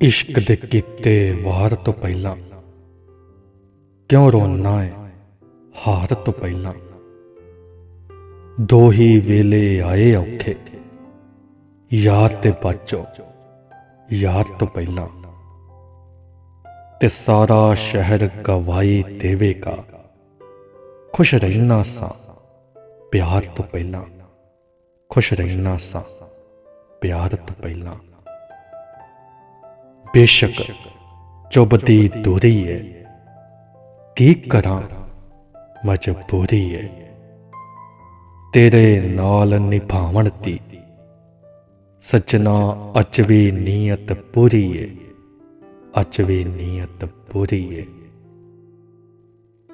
ਇਸ਼ਕ ਦੇ ਕੀਤੇ ਵਾਰ ਤੋਂ ਪਹਿਲਾਂ। ਕਿਉਂ ਰੋਣਾ ਹੈ ਹਾਰ ਤੋਂ ਪਹਿਲਾਂ। ਦੋ ਹੀ ਵੇਲੇ ਆਏ ਔਖੇ। ਯਾਰ ਤੇ ਬਾਚੋ, ਯਾਰ ਤੋਂ ਪਹਿਲਾਂ। ਤੇ ਸਾਰਾ ਸ਼ਹਿਰ ਗਵਾਈ ਦੇਵੇਗਾ। ਖੁਸ਼ ਰਹਿਣਾ ਸਾਂ, ਪਿਆਰ ਤੋਂ ਪਹਿਲਾਂ। ਖੁਸ਼ ਰਹਿਣਾ ਸਾਂ, ਪਿਆਰ ਤੋਂ ਪਹਿਲਾਂ। ਬੇਸ਼ੱਕ ਚੁਬਦੀ ਦੂਰੀ ਹੈ ਕੀ ਕਰਾਂ? ਮਜਬੂਰੀ ਹੈ ਤੇਰੇ ਨਾਲ ਨਿਭਾਵਣ ਦੀ ਸੱਜਣਾ, ਅੱਜ ਵੀ ਨੀਅਤ ਪੂਰੀ ਹੈ ਅੱਜ ਵੀ ਨੀਅਤ ਪੂਰੀ ਹੈ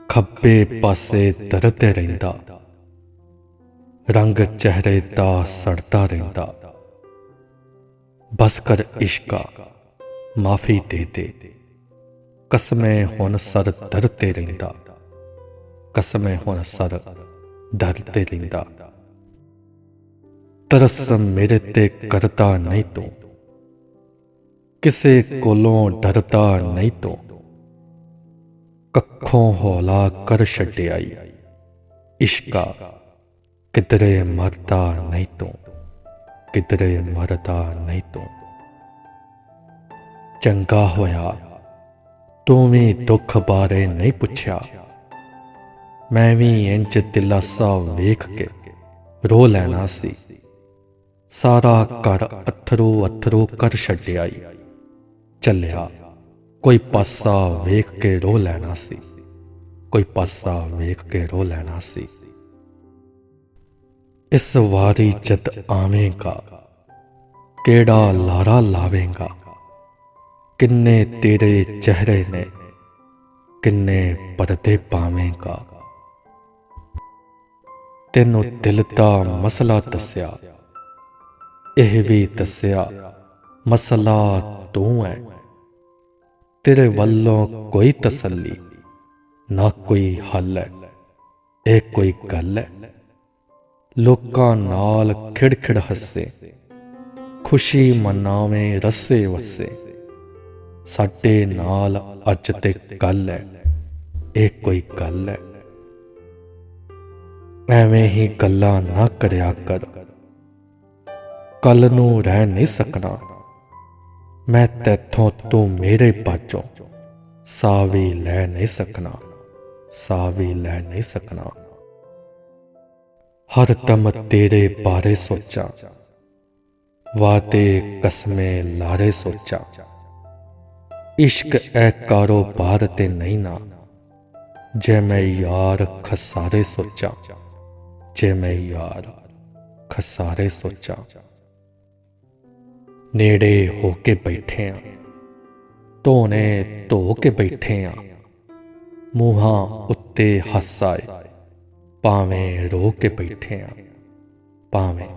ਖੱਬੇ ਪਾਸੇ ਦਰਦ ਰਹਿੰਦਾ। ਰੰਗ ਚਿਹਰੇ ਦਾ ਸੜਦਾ ਰਹਿੰਦਾ। ਬਸ ਕਰ ਇਸ਼ਕਾ। ਮਾਫੀ ਦੇ ਦੇ। ਕਸਮੇ ਹੁਣ ਸਰ ਦਰ ਤੇ ਰਹਿੰਦਾ। ਕਸਮੇ ਹੁਣ ਸਰ ਦਰ ਤੇ ਰਹਿੰਦਾ। ਤਰਸ ਮੇਰੇ ਤੇ ਕਰਦਾ ਨਹੀਂ ਤੂੰ। ਕਿਸੇ ਕੋਲੋਂ ਡਰਦਾ ਨਹੀਂ ਤੂੰ। ਕੱਖੋਂ ਹੌਲਾ ਕਰ ਛੱਡਿਆਈ। ਇਸ਼ਕਾ, ਕਿਧਰੇ ਮਰਦਾ ਨਹੀਂ ਤੂੰ। ਕਿਧਰੇ ਮਰਦਾ ਨਹੀਂ ਤੂੰ। ਚੰਗਾ ਹੋਇਆ ਤੂੰ ਵੀ ਦੁੱਖ ਬਾਰੇ ਨਹੀਂ ਪੁੱਛਿਆ ਮੈਂ ਵੀ ਇੰਜ ਦਿਲਾਸਾ ਵੇਖ ਕੇ ਰੋ ਲੈਣਾ ਸੀ ਸਾਰਾ ਘਰ ਅਥਰੂ ਅਥਰੂ ਕਰ ਛੱਡਿਆਈ ਚੱਲਿਆ ਕੋਈ ਪਾਸਾ ਵੇਖ ਕੇ ਰੋ ਲੈਣਾ ਸੀ ਕੋਈ ਪਾਸਾ ਵੇਖ ਕੇ ਰੋ ਲੈਣਾ ਸੀ ਇਸ ਵਾਰੀ ਜਦ ਆਵੇਂਗਾ ਕਿਹੜਾ ਲਾਰਾ ਲਾਵੇਂਗਾ ਕਿੰਨੇ ਤੇਰੇ ਚਿਹਰੇ ਨੇ, ਕਿੰਨੇ ਪਰਦੇ ਪਾਵੇਂਗਾ। ਤੈਨੂੰ ਦਿਲ ਦਾ ਮਸਲਾ ਦੱਸਿਆ, ਇਹ ਵੀ ਦੱਸਿਆ, ਮਸਲਾ ਤੂੰ ਹੈ ਤੇਰੇ ਵੱਲੋਂ ਕੋਈ ਤਸੱਲੀ, ਨਾ ਕੋਈ ਹੱਲ ਹੈ ਇਹ ਕੋਈ ਗੱਲ ਹੈ ਲੋਕਾਂ ਨਾਲ ਖਿੜਖਿੜ ਹੱਸੇ, ਖੁਸ਼ੀ ਮਨਾਵੇਂ ਰਸੇ ਵਸੇ ਸਾਡੇ ਨਾਲ ਅੱਜ ਤੇ ਕੱਲ ਹੈ। ਇਹ ਕੋਈ ਗੱਲ ਹੈ। ਐਵੇਂ ਹੀ ਗੱਲਾਂ ਨਾ ਕਰਿਆ ਕਰ। ਕੱਲ ਨੂੰ ਰਹਿ ਨਹੀਂ ਸਕਣਾ। ਮੈਂ ਤੇਥੋਂ ਤੂੰ ਮੇਰੇ ਬਾਝੋਂ ਸਾਹ ਲੈ ਨਹੀਂ ਸਕਣਾ। ਸਾਹ ਵੀ ਲੈ ਨਹੀਂ ਸਕਣਾ। ਹਰ ਦਮ ਤੇਰੇ ਬਾਰੇ ਸੋਚਾਂ। ਵਾਦੇ ਕਸਮੇ ਲਾਰੇ ਸੋਚਾਂ। ਇਸ਼ਕ ਐ ਕਾਰੋਬਾਰ ਤੇ ਨਹੀਂ ਨਾ। ਜੇ ਮੈਂ ਯਾਰ ਖਸਾਰੇ ਸੋਚਾਂ, ਜੇ ਮੈਂ ਯਾਰ ਖਸਾਰੇ ਸੋਚਾਂ। ਨੇੜੇ ਹੋ ਕੇ ਬੈਠੇ ਆ ਧੋਨੇ ਧੋ ਕੇ ਬੈਠੇ ਆ। ਮੂੰਹਾਂ ਉੱਤੇ ਹੱਸਾਏ ਭਾਵੇਂ ਰੋ ਕੇ ਬੈਠੇ ਆ, ਭਾਵੇਂ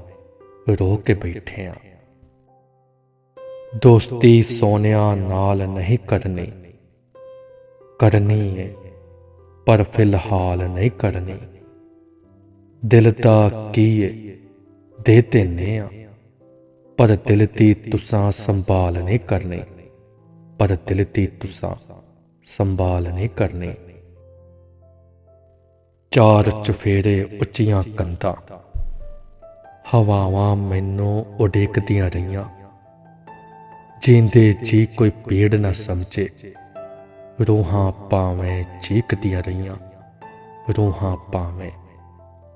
ਰੋ ਕੇ ਬੈਠੇ ਆ। ਦੋਸਤੀ ਸੋਨਿਆਂ ਨਾਲ ਨਹੀਂ ਕਰਨੀ। ਕਰਨੀ ਹੈ ਪਰ ਫਿਲਹਾਲ ਨਹੀਂ ਕਰਨੀ। ਦਿਲ ਦਾ ਕੀ ਹੈ ਦੇ ਦੇਨੇ ਆ। ਪਰ ਦਿਲ ਦੀ ਤੁਸਾਂ ਸੰਭਾਲ ਨਹੀਂ ਕਰਨੀ। ਪਰ ਦਿਲ ਦੀ ਤੁਸਾਂ ਸੰਭਾਲ ਨਹੀਂ ਕਰਨੀ। ਚਾਰ ਚੁਫੇਰੇ ਉੱਚੀਆਂ ਕੰਧਾਂ। ਹਵਾਵਾਂ ਮੈਨੂੰ ਉਡੀਕਦੀਆਂ ਰਹੀਆਂ। ਜੀਂਦੇ ਜੀ ਕੋਈ ਪੀੜ ਨਾ ਸਮਝੇ। ਰੂਹਾਂ ਪਾਵੇਂ ਚੀਕਦੀਆਂ ਰਹੀਆਂ। ਰੂਹਾਂ ਪਾਵੇਂ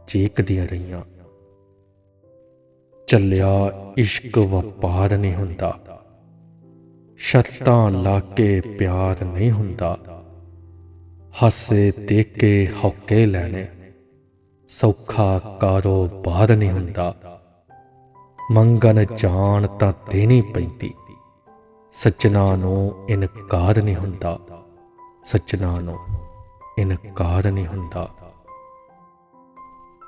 ਚੀਕਦੀਆਂ ਰਹੀਆਂ। ਚੱਲਿਆ ਇਸ਼ਕ ਵਪਾਰ ਨਹੀਂ ਹੁੰਦਾ। ਸ਼ਰਤਾਂ ਲਾ ਕੇ ਪਿਆਰ ਨਹੀਂ ਹੁੰਦਾ। ਹਾਸੇ ਦੇ ਕੇ ਹੌਕੇ ਲੈਣੇ। ਸੌਖਾ ਕਾਰੋਬਾਰ ਨਹੀਂ ਹੁੰਦਾ। ਮੰਗਣ ਜਾਣ ਤਾਂ ਦੇਣੀ ਪੈਂਦੀ। ਸੱਜਣਾ ਨੂੰ ਇਨਕਾਰ ਨਹੀਂ ਹੁੰਦਾ। ਸੱਜਣਾ ਨੂੰ ਇਨਕਾਰ ਨਹੀਂ ਹੁੰਦਾ।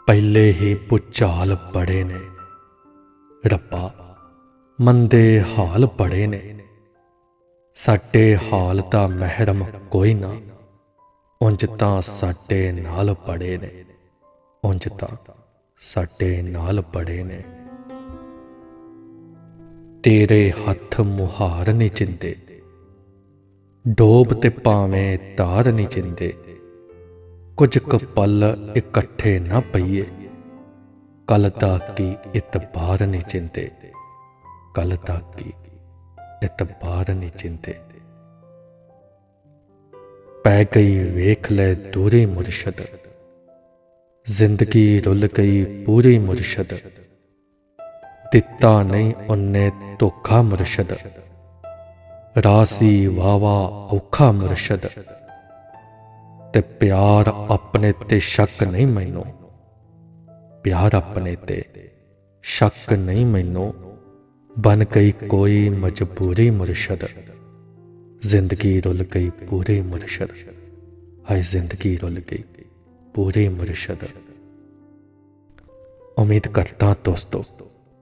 ਪਹਿਲੇ ਹੀ ਪੁਚਾਲ ਬੜੇ ਨੇ। ਰੱਬਾ, ਮੰਦੇ ਹਾਲ ਬੜੇ ਨੇ। ਸਾਡੇ ਹਾਲ ਤਾਂ ਮਹਿਰਮ ਕੋਈ ਨਾ। ਉਂਝ ਤਾਂ ਸਾਡੇ ਨਾਲ ਬੜੇ ਨੇ। ਉਂਝ ਤਾਂ ਸਾਡੇ ਨਾਲ ਬੜੇ ਨੇ। ਤੇਰੇ ਹੱਥ ਮੁਹਾਰ ਨਹੀਂ ਚਿੰਦੇ ਡੋਬ ਤੇ ਭਾਵੇਂ ਤਾਰ ਨਹੀਂ ਚਿੰਦੇ ਕੁਝ ਕੁ ਪਲ ਇਕੱਠੇ ਨਾ ਪਈਏ। ਕਲ ਦਾ ਕੀ ਇਤਬਾਰ ਨਹੀਂ ਚਿੰਦੇ ਕਲ ਦਾ ਕੀ ਇਤਬਾਰ ਨਹੀਂ ਚਿੰਦੇ ਪੈ ਗਈ ਵੇਖ ਲੈ ਦੂਰੀ ਮੁਰਸ਼ਦ। ਜ਼ਿੰਦਗੀ ਰੁੱਲ ਗਈ ਪੂਰੀ ਮੁਰਸ਼ਦ। ਦਿੱਤਾ ਨਹੀਂ ਉਹਨੇ ਧੋਖਾ ਮੁਰਸ਼ਦ। ਰਾਸੀ ਵਾਵਾ ਔਖਾ ਮੁਰਸ਼ਦ। ਤੇ ਪਿਆਰ ਆਪਣੇ ਤੇ ਸ਼ੱਕ ਨਹੀਂ ਮੈਨੂੰ। ਪਿਆਰ ਆਪਣੇ ਤੇ ਸ਼ੱਕ ਨਹੀਂ ਮੈਨੂੰ। ਬਨ ਗਈ ਕੋਈ ਮਜਬੂਰੀ ਮੁਰਸ਼ਦ। ਜ਼ਿੰਦਗੀ ਰੁੱਲ ਗਈ ਪੂਰੀ ਮੁਰਸ਼ਦ। ਹਾਏ, ਜ਼ਿੰਦਗੀ ਰੁੱਲ ਗਈ ਪੂਰੇ ਮੁਰਸ਼ਦ। ਉਮੀਦ ਕਰਦਾ ਦੋਸਤੋ